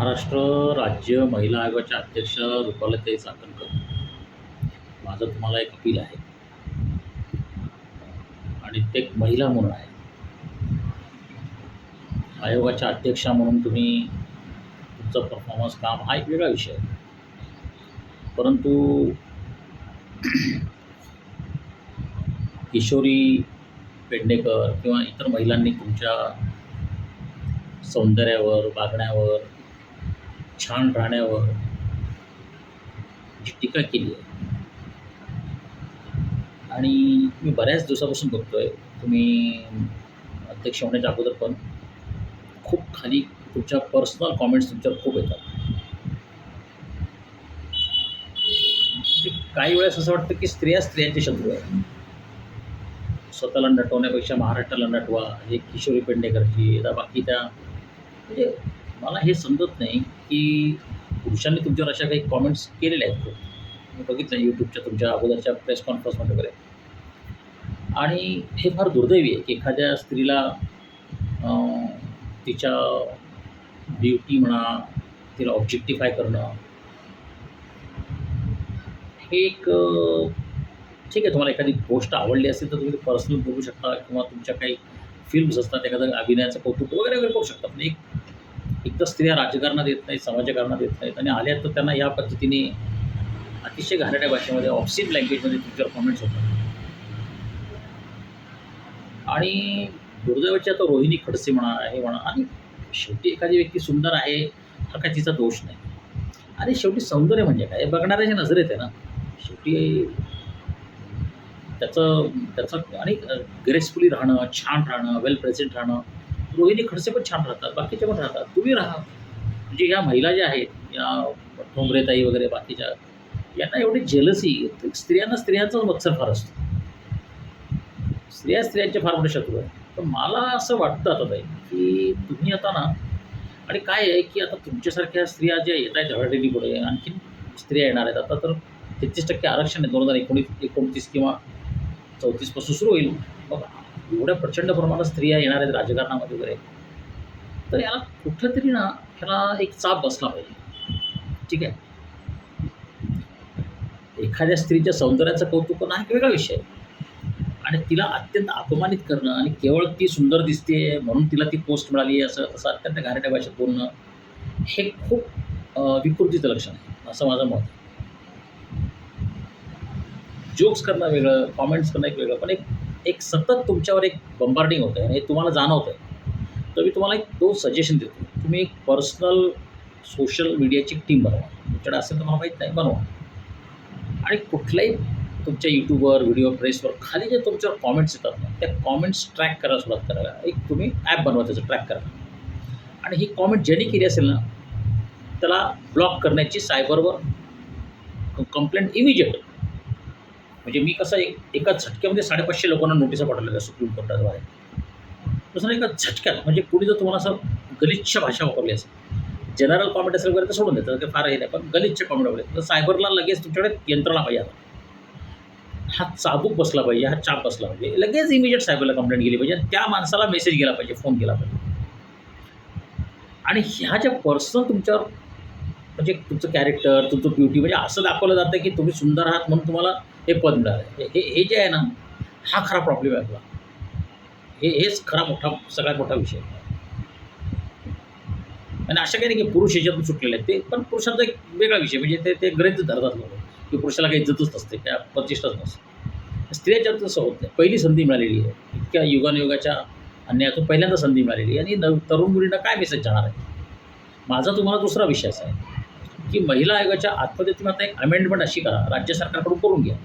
महाराष्ट्र राज्य महिला आयोगाच्या अध्यक्ष रुपालताई चाकणकर माझं तुम्हाला एक अपील आहे. आणि ते एक महिला म्हणून आहे. आयोगाच्या अध्यक्षा म्हणून तुम्ही तुमचं परफॉर्मन्स काम हा एक वेगळा विषय आहे. परंतु किशोरी पेडणेकर किंवा इतर महिलांनी तुमच्या सौंदर्यावर वागण्यावर छान राहण्यावर जी टीका केली आहे. आणि मी बऱ्याच दिवसापासून बघतोय तुम्ही अध्यक्ष होण्याच्या अगोदर पण खूप खाली तुमच्या पर्सनल कॉमेंट्स तुमच्यावर खूप येतात. म्हणजे काही वेळेस असं वाटतं की स्त्रिया स्त्रियांचे शत्रू आहेत. स्वतःला नटवण्यापेक्षा महाराष्ट्राला नटवा हे किशोरी पेडणेकरची बाकी त्या म्हणजे मला हे समजत नाही की पुरुषांनी तुमच्यावर अशा काही कॉमेंट्स केलेल्या आहेत खूप मी बघितलं यूट्यूबच्या तुमच्या अगोदरच्या प्रेस कॉन्फरन्समध्ये वगैरे. आणि हे फार दुर्दैवी आहे की एखाद्या स्त्रीला तिच्या ब्युटी म्हणा तिला ऑब्जेक्टिफाय करणं हे एक ठीक आहे तुम्हाला एखादी गोष्ट आवडली असेल तर तुम्ही पर्सनल बोलू शकता किंवा तुमच्या काही फिल्म्स असतात एखादं अभिनयाचं कौतुक वगैरे वगैरे करू शकता. पण एक एक तर स्त्रिया राजकारणात येत नाहीत समाजकारणात येत नाहीत आणि आल्या तर त्यांना या पद्धतीने अतिशय घाणेरड्या भाषेमध्ये ऑप्सिन लँग्वेजमध्ये तुमच्यावर कॉमेंट्स होतात. आणि दुर्दैवाची आता रोहिणी खडसे म्हणा हे म्हणा आणि शेवटी एखादी व्यक्ती सुंदर आहे हा काय तिचा दोष नाही. आणि शेवटी सौंदर्य म्हणजे काय? बघणाऱ्याच्या नजरेत आहे ना शेवटी त्याचं त्याचं आणि ग्रेसफुली राहणं छान राहणं वेल प्रेझेंट राहणं रोहिणी खडसे पण छान राहतात बाकीचे पण राहतात. तुम्ही राहा. म्हणजे ह्या महिला ज्या आहेत या ठोंबरेताई वगैरे बाकीच्या यांना एवढी जेलसी स्त्रियांना स्त्रियांचाच मत्सर फार असतो. स्त्रिया स्त्रियांचे फार मोठे शत्रू आहे पण मला असं वाटतं आता ताई की तुम्ही आता ना आणि काय आहे की आता तुमच्यासारख्या स्त्रिया ज्या येत आहेत हळदीनी पुढे आणखीन स्त्रिया येणार आहेत. आता तर तेहतीस टक्के आरक्षण आहे. दोन हजार एकोणीस एकोणतीस किंवा चौतीसपासून सुरू होईल. मग एवढ्या प्रचंड प्रमाणात स्त्रिया येणार आहेत राजकारणामध्ये वगैरे. तर याला कुठंतरी ना ह्याला एक चाप बसला पाहिजे. ठीक आहे? एखाद्या स्त्रीच्या सौंदर्याचं कौतुक करणं हा एक वेगळा विषय आहे. आणि तिला अत्यंत अपमानित करणं आणि केवळ ती सुंदर दिसते म्हणून तिला ती पोस्ट मिळाली असं असं अत्यंत घाणेरड्या भाषेत बोलणं हे खूप विकृतीचं लक्षण आहे असं माझं मत आहे. जोक्स करणं वेगळं कॉमेंट्स करणं एक वेगळं पण एक एक सतत तुमच्यावर एक बंबार्डिंग होतं आहे आणि हे तुम्हाला जाणवतं आहे तर मी तुम्हाला एक दोन सजेशन देतो. तुम्ही एक पर्सनल सोशल मीडियाची टीम बनवा. तुमच्याकडे असेल तर मला माहीत नाही बनवा. आणि कुठल्याही तुमच्या यूट्यूबवर व्हिडिओ प्रेसवर खाली जे तुमच्यावर कॉमेंट्स येतात ना त्या कॉमेंट्स ट्रॅक करायला सुरुवात करायला. एक तुम्ही ॲप बनवा त्याचं ट्रॅक करा. आणि ही कॉमेंट ज्यांनी केली असेल ना त्याला ब्लॉक करण्याची सायबरवर कंप्लेंट इमिजिएट म्हणजे मी कसं एक एका झटक्यामध्ये साडेपाचशे लोकांना नोटिसा पाठवल्या त्या सुप्रीम कोर्टाद्वारे तसं एका झटक्यात म्हणजे कुणी जर तुम्हाला असं गलिच्छ भाषा वापरली असेल जनरल कॉमेंट असेल वगैरे तर सोडून देतं ते फार हे नाही पण गलिच्छ कॉमेंट वगैरे तर सायबरला लगेच तुमच्याकडे यंत्रणा पाहिजे आता. हा चाबूक बसला पाहिजे हा चाप बसला पाहिजे लगेच इमिजिएट सायबरला कंप्लेंट गेली पाहिजे त्या माणसाला मेसेज गेला पाहिजे फोन केला पाहिजे. आणि ह्या ज्या पर्सनल तुमच्यावर म्हणजे तुमचं कॅरेक्टर तुमचं ब्युटी म्हणजे असं दाखवलं जातं की तुम्ही सुंदर आहात म्हणून तुम्हाला हे पद आहे हे हे हे जे आहे ना हा खरा प्रॉब्लेम आहे आपला. हे हेच खरा मोठा सगळ्यात मोठा विषय आहे. आणि अशा काही नाही की पुरुष याच्यातून सुटलेले आहेत ते पण पुरुषांचा एक वेगळा विषय म्हणजे ते ते ग्रंथ धरतात लोक की पुरुषाला काही इज्जतच नसते त्या प्रतिष्ठाच नसते. स्त्रियाच्या तसं होत नाही. पहिली संधी मिळालेली आहे. इतक्या युगानुयुगाच्या अन्यायातून पहिल्यांदा संधी मिळालेली आहे. आणि नव तरुण मुलींना काय मेसेज जाणार आहे? माझा तुम्हाला दुसरा विषय असा आहे. की महिला आयोगाच्या आतमध्ये आता एक अमेंडमेंट अशी करा राज्य सरकारकडून करून घ्या.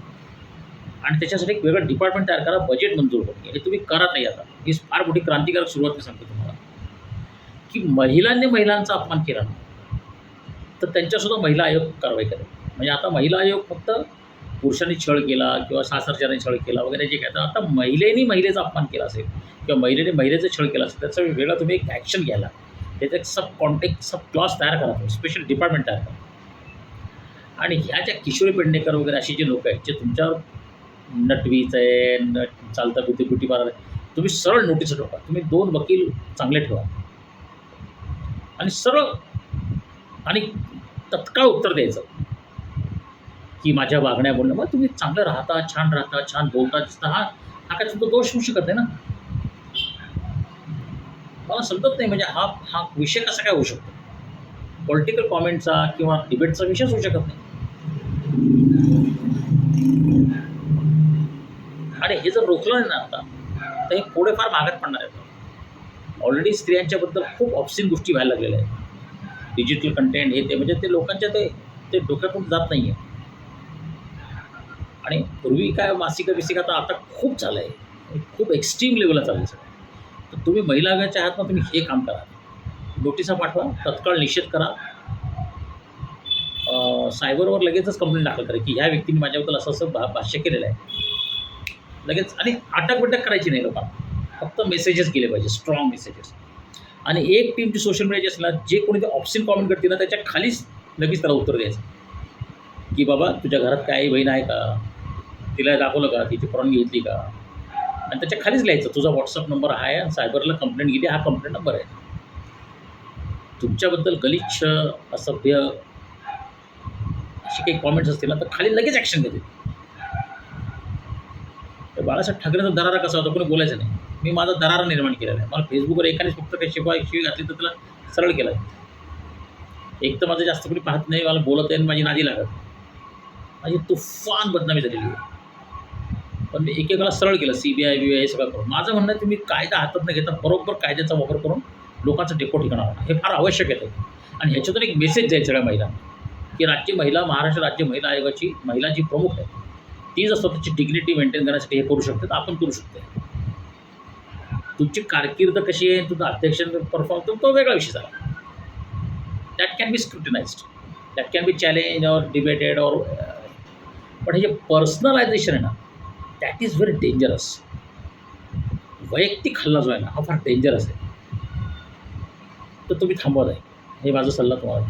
आणि त्याच्यासाठी एक वेगळं डिपार्टमेंट तयार करा बजेट मंजूर करून घ्या. हे तुम्ही करा नाही आता. ही फार मोठी क्रांतिकारक सुरुवात मी सांगतो तुम्हाला. की महिलांनी महिलांचा अपमान केला ना तर त्यांच्यासुद्धा महिला आयोग कारवाई करेल. म्हणजे आता महिला आयोग फक्त पुरुषांनी छळ केला किंवा सासरच्याने छळ केला वगैरे जे काय तर आता महिलेने महिलेचा अपमान केला असेल किंवा महिलेने महिलेचा छळ केला असेल त्याचा वेगळा तुम्ही एक ॲक्शन घ्यायला. त्याचं एक सब कॉन्टॅक्ट सब क्लॉस तयार करा स्पेशल डिपार्टमेंट तयार करा. आणि ह्या ज्या किशोरी पेडणेकर वगैरे अशी जे लोक आहेत जे तुमच्यावर नटवीच आहे नट चालता बुद्धी ब्युटी पार्लर आहे तुम्ही सरळ नोटीस ठेवा. तुम्ही दोन वकील चांगले ठेवा. आणि सरळ आणि तत्काळ उत्तर द्यायचं. की माझ्या वागण्या बोलणं मग तुम्ही चांगलं राहता छान राहता छान बोलता दिसता. हा हा काय तुमचा दोष होऊ शकत नाही ना. मला समजत नाही म्हणजे हा हा विषय कसा काय होऊ शकतो? पॉलिटिकल कॉमेंटचा किंवा डिबेटचा विषयच होऊ शकत नाही. आणि हे जर रोखलं नाही ना आता तर हे पुढे फार मागत पडणार आहेत. ऑलरेडी स्त्रियांच्याबद्दल खूप ऑप्सिन गोष्टी व्हायला लागलेल्या आहेत. डिजिटल कंटेंट हे ते म्हणजे ते लोकांच्या ते ते डोक्यातून जात नाही आहे आणि पूर्वी काय मासिका बिसिक आता आता खूप झालं आहे खूप एक्स्ट्रीम लेवलला चाललं आहे सगळं. तर तुम्ही महिला आयोगाच्या आहात ना तुम्ही हे काम करा. नोटिसा पाठवा तत्काळ निषेध करा. सायबरवर लगेचच कंप्लेंट दाखल करा की ह्या व्यक्तीने माझ्याबद्दल असं असं भा भाष्य केलेलं आहे. लगेच आणि अटक बटक करायची नाही लोकांना. फक्त मेसेजेस केले पाहिजे स्ट्रॉंग मेसेजेस आणि एक टीमची सोशल मीडियाची असेल ना जे कोणी ते ऑप्शन कॉमेंट करतील ना त्याच्या खालीच लगेच त्याला उत्तर द्यायचं. की बाबा तुझ्या घरात काय बहीण आहे का? तिला दाखवलं का? तिची परवानगी घेतली का? आणि त्याच्या खालीच लिहायचं. तुझा व्हॉट्सअप नंबर आहे सायबरला कंप्लेंट गेली हा कंप्लेंट नंबर आहे. तुमच्याबद्दल गलिच्छ असभ्य असे काही कॉमेंट्स असतील ना तर खाली लगेच ॲक्शन घेतील. तर बाळासाहेब ठाकरेचा दरारा कसा होता कोणी बोलायचं नाही. मी माझा दरारा निर्माण केलेला आहे. मला फेसबुकवर एकाने फक्त काही शिवाय शिवी घातली तर त्याला सरळ केला. एक तर माझं जास्त कोणी पाहत नाही मला बोलत आहे आणि माझी नादी लागत. माझी तुफान बदनामी झालेली आहे. पण मी एकेकाला सरळ केलं C B I B I हे सगळं करून. माझं म्हणणं तुम्ही कायदा हातात न घेता बरोबर कायद्याचा वापर करून लोकांचं डेपो ठिकाणा हे फार आवश्यक आहे. आणि ह्याच्यातून एक मेसेज जाईल सगळ्या महिलांना की राज्य महिला महाराष्ट्र राज्य महिला आयोगाची महिला जी प्रमुख आहे. ती जर स्वतःची डिग्निटी मेंटेन करण्यासाठी हे करू शकते तर आपण करू शकतो तुमची कारकीर्द कशी आहे तुझं अध्यक्ष परफॉर्म तो वेगळा विषय झाला. That can be scrutinised that can be challenge or debated or पण हे जे पर्सनलायझेशन आहे ना दॅट इज व्हेरी डेंजरस वैयक्तिक हल्ला जो आहे ना हा फार डेंजरस आहे. तर तुम्ही थांबवत आहे. हे माझा सल्ला तुम्हाला